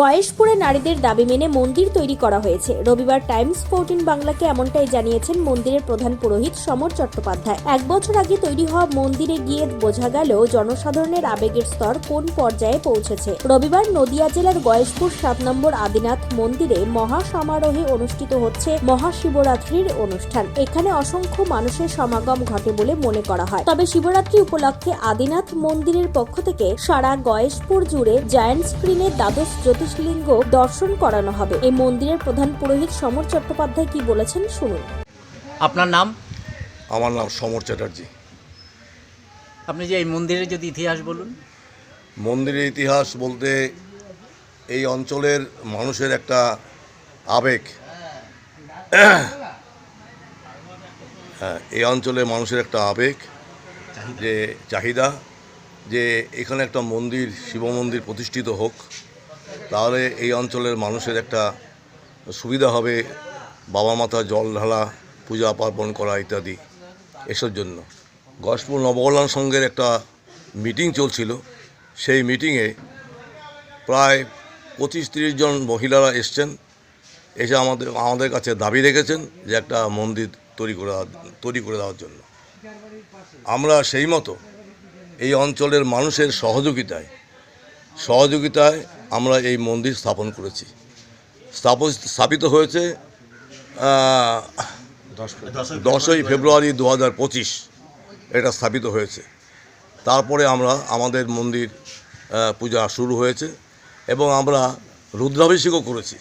গয়েশপুরে নারীদের দাবি মেনে মন্দির তৈরি করা হয়েছে। রবিবার টাইমস ফোরটিন বাংলাকে এমনটাই জানিয়েছেন মন্দিরের প্রধান পুরোহিত সমর চট্টোপাধ্যায়। এক বছর আগে তৈরি হওয়া মন্দিরে গিয়ে বোঝা গেল, জনসাধারণের আবেগের স্তর কোন পর্যায়ে পৌঁছেছে। রবিবার নদিয়া জেলার গয়েশপুর সাত নম্বর আদিনাথ মন্দিরে মহা সমারোহে অনুষ্ঠিত হচ্ছে মহাশিবরাত্রির অনুষ্ঠান। এখানে অসংখ্য মানুষের সমাগম ঘটে বলে মনে করা হয়। তবে শিবরাত্রি উপলক্ষে আদিনাথ মন্দিরের পক্ষ থেকে সারা গয়েশপুর জুড়ে জায়ান্ট স্ক্রিনে দ্বাদশ জ্যোতিষলিঙ্গ দর্শন করানো হবে। এই মন্দিরের প্রধান পুরোহিত সমর চট্টোপাধ্যায় কি বলেছেন শুনুন। আপনার নাম? আমার নাম সমর চ্যাটার্জি। আপনি যে এই মন্দিরের যদি ইতিহাস বলুন। মন্দিরের ইতিহাস বলতে এই অঞ্চলের মানুষের একটা আবেগ। হ্যাঁ এই অঞ্চলের মানুষের একটা আবেগ যে চাহিদা যে এখানে একটা মন্দির শিব মন্দির প্রতিষ্ঠিত হোক। তাহলে এই অঞ্চলের মানুষের একটা সুবিধা হবে বাবা মাতা জল ঢালা, পূজা পার্বণ করা ইত্যাদি এসব জন্য। গসপুর নবকল্যাণ সংঘের একটা মিটিং চলছিল। সেই মিটিংয়ে প্রায় পঁচিশ তিরিশ জন মহিলারা এসছেন। এসে আমাদের আমাদের কাছে দাবি রেখেছেন যে একটা মন্দির তৈরি করে তৈরি করে দেওয়ার জন্য। আমরা সেই মতো এই অঞ্চলের মানুষের সহযোগিতায় সহযোগিতায় আমরা এই মন্দির স্থাপন করেছি। স্থাপন, স্থাপিত হয়েছে দশই ফেব্রুয়ারি দু হাজার পঁচিশ। এটা স্থাপিত হয়েছে। তারপরে আমরা, আমাদের মন্দির পূজা শুরু হয়েছে এবং আমরা রুদ্রাভিষেকও করেছি।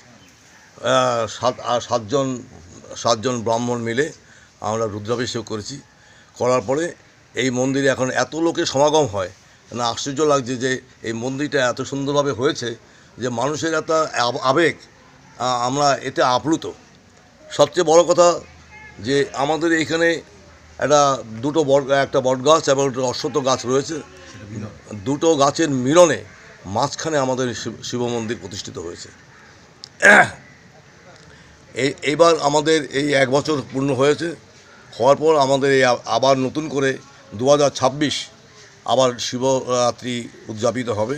সাত সাতজন সাতজন ব্রাহ্মণ মিলে আমরা রুদ্রাভিষেক করেছি। করার পরে এই মন্দিরে এখন এত লোকের সমাগম হয় না আশ্চর্য লাগছে যে এই মন্দিরটা এত সুন্দরভাবে হয়েছে যে মানুষের এত আবেগ আমরা এতে আপ্লুত। সবচেয়ে বড় কথা যে আমাদের এইখানে একটা দুটো বট, একটা বট গাছ এবং একটা অশ্বত্থ গাছ রয়েছে। দুটো গাছের মিলনে মাঝখানে আমাদের শিব মন্দির প্রতিষ্ঠিত হয়েছে। এই এইবার আমাদের এই এক বছর পূর্ণ হয়েছে। হওয়ার পর আমাদের এই আবার নতুন করে দু হাজার ছাব্বিশ আবার শিবরাত্রি উদযাপিত হবে।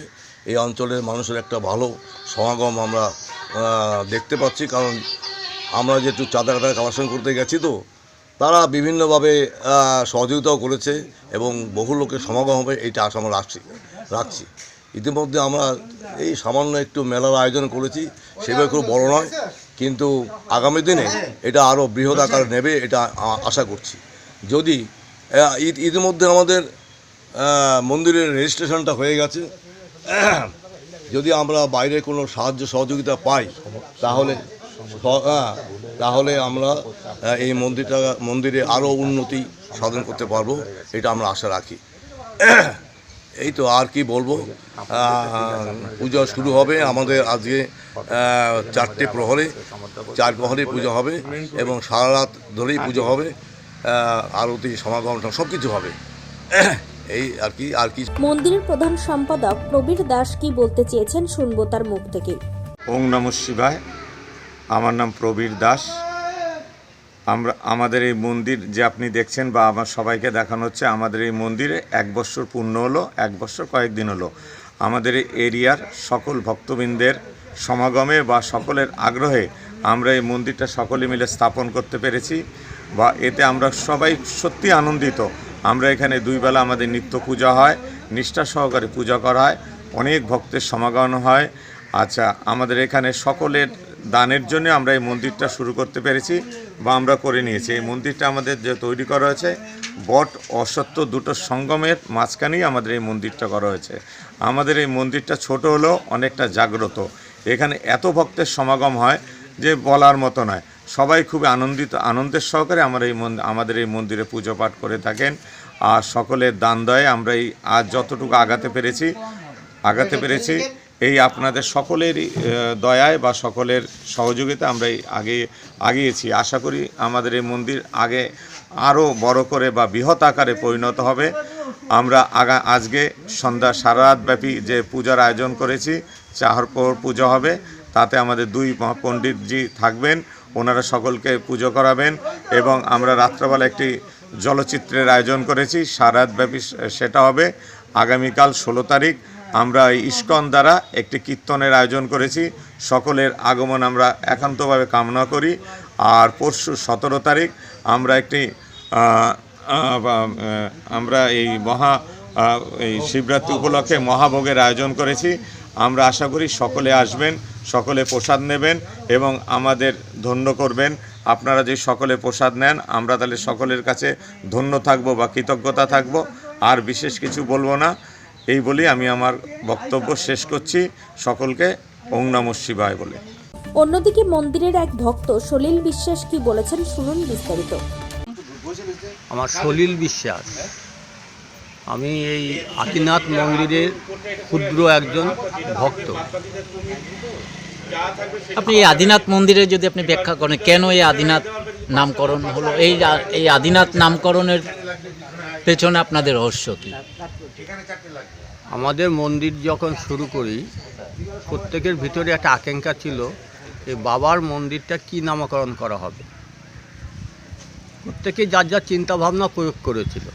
এই অঞ্চলের মানুষের একটা ভালো সমাগম আমরা দেখতে পাচ্ছি। কারণ আমরা যে একটু চাঁদা কাটা কালেকশন করতে গেছি তো, তারা বিভিন্নভাবে সহযোগিতাও করেছে এবং বহু লোকের সমাগম হবে, এইটা আশা আমরা রাখছি রাখছি। ইতিমধ্যে আমরা এই সামান্য একটু মেলার আয়োজন করেছি, সেভাবে খুব বড় নয়, কিন্তু আগামী দিনে এটা আরও বৃহৎ আকার নেবে, এটা আশা করছি। যদি ইতিমধ্যে আমাদের মন্দিরের রেজিস্ট্রেশনটা হয়ে গেছে। যদি আমরা বাইরে কোনো সাহায্য সহযোগিতা পাই, তাহলে তাহলে আমরা এই মন্দিরটা, মন্দিরে আরও উন্নতি সাধন করতে পারব, এটা আমরা আশা রাখি। এই তো আর কি বলব? পূজা শুরু হবে আমাদের আজকে চারটে প্রহরে। চার প্রহরে পুজো হবে এবং সারা রাত ধরেই পুজো হবে। আরতি, সমাগম সব কিছু হবে। এই আর কি আর কি। মন্দিরের প্রধান সম্পাদক প্রবীর দাস কি বলতে চেয়েছেন শুনব তার মুখ থেকে। ওং নম শিবায়। আমার নাম প্রবীর দাস। আমরা আমাদের এই মন্দির যে আপনি দেখছেন বা আমার সবাইকে দেখানো হচ্ছে আমাদের এই মন্দিরে এক বছর পূর্ণ হলো এক বছর কয়েকদিন হলো। আমাদের এই এরিয়ার সকল ভক্তবৃন্দের সমাগমে বা সকলের আগ্রহে আমরা এই মন্দিরটা সকলে মিলে স্থাপন করতে পেরেছি বা এতে আমরা সবাই সত্যি আনন্দিত। আমরা এখানে দুই বেলা আমাদের নিত্য পূজা হয়, নিষ্ঠা সহকারে পূজা করা হয়, অনেক ভক্তের সমাগম হয়। আচ্ছা আমাদের এখানে সকলের দানের জন্য আমরা এই মন্দিরটা শুরু করতে পেরেছি বা আমরা করে নিয়েছি। এই মন্দিরটা আমাদের যে তৈরি করা হয়েছে, বট অসত্য দুটো সঙ্গমের মাঝখানেই আমাদের এই মন্দিরটা করা হয়েছে। আমাদের এই মন্দিরটা ছোট হলেও অনেকটা জাগ্রত। এখানে এত ভক্তের সমাগম হয় যে বলার মতো নয়। সবাই খুবই আনন্দিত আনন্দের সহকারে আমরা এই আমাদের এই মন্দিরে পুজো পাঠ করে থাকেন। আর সকলের দান দয়ে আমরা এই আজ যতটুকু আগাতে পেরেছি আগাতে পেরেছি এই আপনাদের সকলেরই আহ, দয়ায় বা সকলের সহযোগিতা আমরা এই আগে আগিয়েছি। আশা করি আমাদের এই মন্দির আগে আরও বড় করে বা বৃহৎ আকারে পরিণত হবে। আমরা আগা আজকে সন্ধ্যা সারা রাত ব্যাপী যে পূজার আয়োজন করেছি চাহর পর পুজো হবে। তাতে আমাদের দুই পণ্ডিতজি থাকবেন। ওনারা সকলকে পুজো করাবেন এবং আমরা রাত্রবেলা একটি জলচিত্রের আয়োজন করেছি সারা রাত ব্যাপী সেটা হবে। আগামীকাল ষোলো তারিখ আমরা ইস্কন দ্বারা একটি কীর্তনের আয়োজন করেছি। সকলের আগমন আমরা একান্তভাবে কামনা করি। আর পরশু সতেরো তারিখ আমরা একটি আমরা এই মহা এই শিবরাত্রি উপলক্ষে মহাভোগের আয়োজন করেছি। আমরা আশা করি সকলে আসবেন। সকলে প্রসাদ নেবেন এবং আমাদের ধন্য করবেন। আপনারা যে সকলে প্রসাদ নেন আমরা তাহলে সকলের কাছে ধন্য থাকব বা কৃতজ্ঞতা থাকব। আর বিশেষ কিছু বলব না। এই বলি আমি আমার বক্তব্য শেষ করছি। সকলকে ওং নম শিবায় বলে। অন্যদিকে মন্দিরের এক ভক্ত সলিল বিশ্বাস কি বলেছেন শুনুন বিস্তারিত। আমার সলিল বিশ্বাস। আমি এই আদিনাথ মন্দিরের ক্ষুদ্র একজন ভক্ত। আপনি এই আদিনাথ মন্দিরে যদি আপনি ব্যাখ্যা করেন কেন এই আদিনাথ নামকরণ হলো? এই এই আদিনাথ নামকরণের পেছনে আপনাদের রহস্য কি? আমাদের মন্দির যখন শুরু করি প্রত্যেকের ভিতরে একটা আকাঙ্ক্ষা ছিল যে বাবার মন্দিরটা কি নামকরণ করা হবে। প্রত্যেকে যার যার চিন্তাভাবনা প্রয়োগ করেছিল।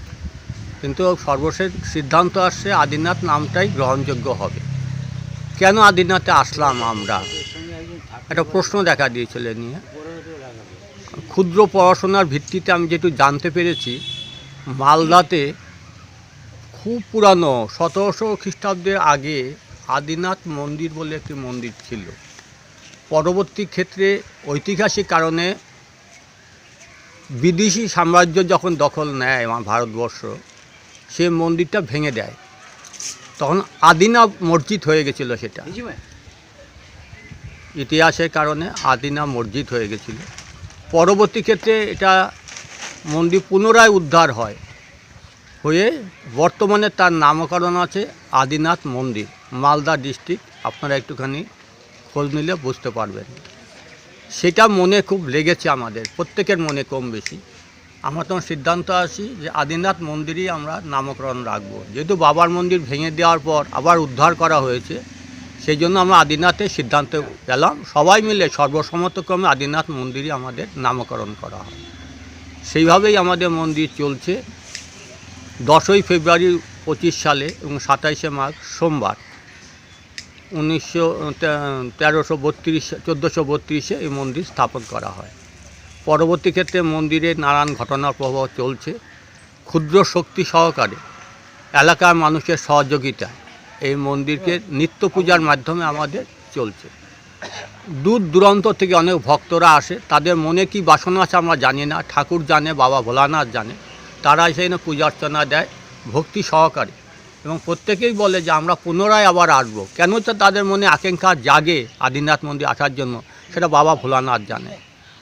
কিন্তু সর্বশেষ সিদ্ধান্ত আসছে আদিনাথ নামটাই গ্রহণযোগ্য হবে। কেন আদিনাথে আসলাম আমরা? একটা প্রশ্ন দেখা দিয়েছিল নিয়ে। ক্ষুদ্র পড়াশোনার ভিত্তিতে আমি যেটু জানতে পেরেছি, মালদাতে খুব পুরানো সতেরোশো খ্রিস্টাব্দের আগে আদিনাথ মন্দির বলে একটি মন্দির ছিল। পরবর্তী ক্ষেত্রে ঐতিহাসিক কারণে বিদেশি সাম্রাজ্য যখন দখল নেয় আমার ভারতবর্ষ সে মন্দিরটা ভেঙে দেয়। তখন আদিনা মসজিদ হয়ে গেছিল সেটা। ইতিহাসের কারণে আদিনা মসজিদ হয়ে গেছিল। পরবর্তী ক্ষেত্রে এটা মন্দির পুনরায় উদ্ধার হয়। হয়ে বর্তমানে তার নামকরণ আছে আদিনাথ মন্দির মালদা ডিস্ট্রিক্ট। আপনারা একটুখানি খোঁজ নিলে বুঝতে পারবেন। সেটা মনে খুব লেগেছে আমাদের প্রত্যেকের মনে কম বেশি। আমরা তখন সিদ্ধান্ত আসি যে আদিনাথ মন্দিরই আমরা নামকরণ রাখব। যেহেতু বাবার মন্দির ভেঙে দেওয়ার পর আবার উদ্ধার করা হয়েছে সেই জন্য আমরা আদিনাথের সিদ্ধান্ত গেলাম। সবাই মিলে সর্বসম্মতক্রমে আদিনাথ মন্দিরই আমাদের নামকরণ করা হয়। সেইভাবেই আমাদের মন্দির চলছে। দশই ফেব্রুয়ারি পঁচিশ সালে এবং সাতাইশে মার্চ সোমবার, উনিশশো তেরোশো বত্রিশ, চোদ্দোশো বত্রিশে এই মন্দির স্থাপন করা হয়। পরবর্তী ক্ষেত্রে মন্দিরে নানান ঘটনার প্রভাব চলছে। ক্ষুদ্র শক্তি সহকারে এলাকার মানুষের সহযোগিতা এই মন্দিরকে নিত্য পূজার মাধ্যমে আমাদের চলছে। দূর দূরান্ত থেকে অনেক ভক্তরা আসে, তাদের মনে কি বাসনা আছে আমরা জানি না, ঠাকুর জানে, বাবা ভোলানাথ জানে তারা এখানে পূজা অর্চনা দেয় ভক্তি সহকারে। এবং প্রত্যেকেই বলে যে আমরা পুনরায় আবার আসব। কেন তো তাদের মনে আকাঙ্ক্ষা জাগে আদিনাথ মন্দির আসার জন্য, সেটা বাবা ভোলানাথ জানে।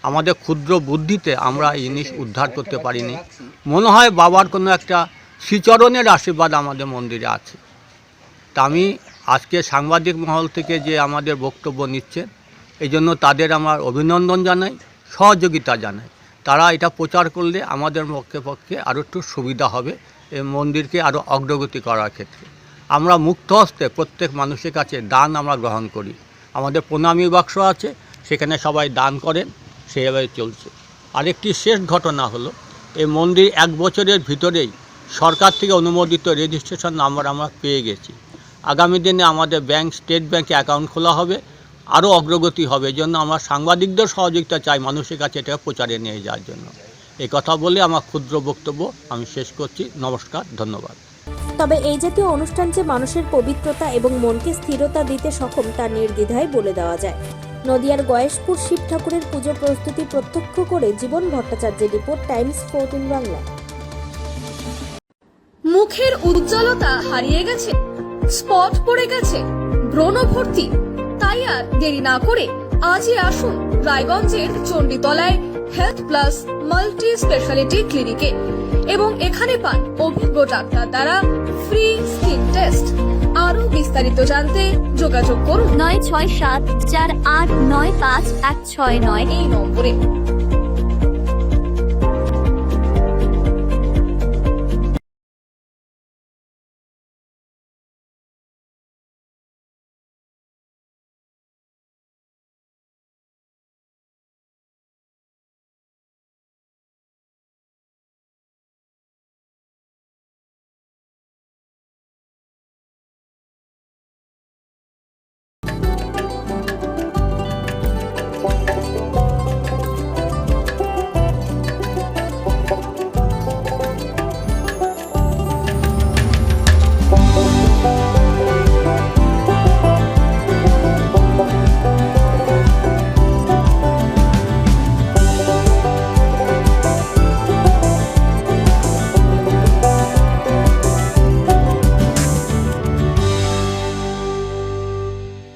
আমাদের ক্ষুদ্র বুদ্ধিতে আমরা এই জিনিস উদ্ধার করতে পারিনি। মনে হয় বাবার কোনো একটা শ্রীচরণের আশীর্বাদ আমাদের মন্দিরে আছে। তা আমি আজকে সাংবাদিক মহল থেকে যে আমাদের বক্তব্য নিচ্ছেন এই জন্য তাদের আমার অভিনন্দন জানাই, সহযোগিতা জানাই। তারা এটা প্রচার করলে আমাদের পক্ষে পক্ষে আরও একটু সুবিধা হবে, এই মন্দিরকে আরও অগ্রগতি করার ক্ষেত্রে। আমরা মুক্ত হস্তে প্রত্যেক মানুষের কাছে দান আমরা গ্রহণ করি। আমাদের প্রণামী বাক্স আছে, সেখানে সবাই দান করেন। সেইভাবে চলছে। আরেকটি শেষ ঘটনা হলো, এই মন্দির এক বছরের ভিতরেই সরকার থেকে অনুমোদিত রেজিস্ট্রেশন নাম্বার আমরা পেয়ে গেছি। আগামী দিনে আমাদের ব্যাংক স্টেট ব্যাংকে অ্যাকাউন্ট খোলা হবে, আরও অগ্রগতি হবে। জন্য আমরা সাংবাদিকদের সহযোগিতা চাই মানুষের কাছে এটা প্রচারে নিয়ে যাওয়ার জন্য। এই কথা বলে আমার ক্ষুদ্র বক্তব্য আমি শেষ করছি। নমস্কার, ধন্যবাদ। তবে এই জাতীয় অনুষ্ঠান যে মানুষের পবিত্রতা এবং মনকে স্থিরতা দিতে সক্ষম তা নির্দ্বিধায় বলে দেওয়া যায়। নদিয়ার গয়েশপুর শিব ঠাকুরের পুজো প্রস্তুতি প্রত্যক্ষ করে জীবন ভট্টাচার্যের রিপোর্ট টাইমস ফোরটিন বাংলা। মুখের উজ্জ্বলতা হারিয়ে গেছে, স্পট পড়ে গেছে, ব্রণ ভর্তি। তাই আর দেরি না করে আজই আসুন রায়গঞ্জের চণ্ডীতলায় হেলথ প্লাস মাল্টি স্পেশালিটি ক্লিনিকে এবং এখানে পান অভিজ্ঞ ডাক্তার দ্বারা ফ্রি স্কিন টেস্ট আরও বিস্তারিত জানতে যোগাযোগ করুন। নয় ছয় সাত চার আট নয় পাঁচ এক ছয় নয়। এই নম্বরে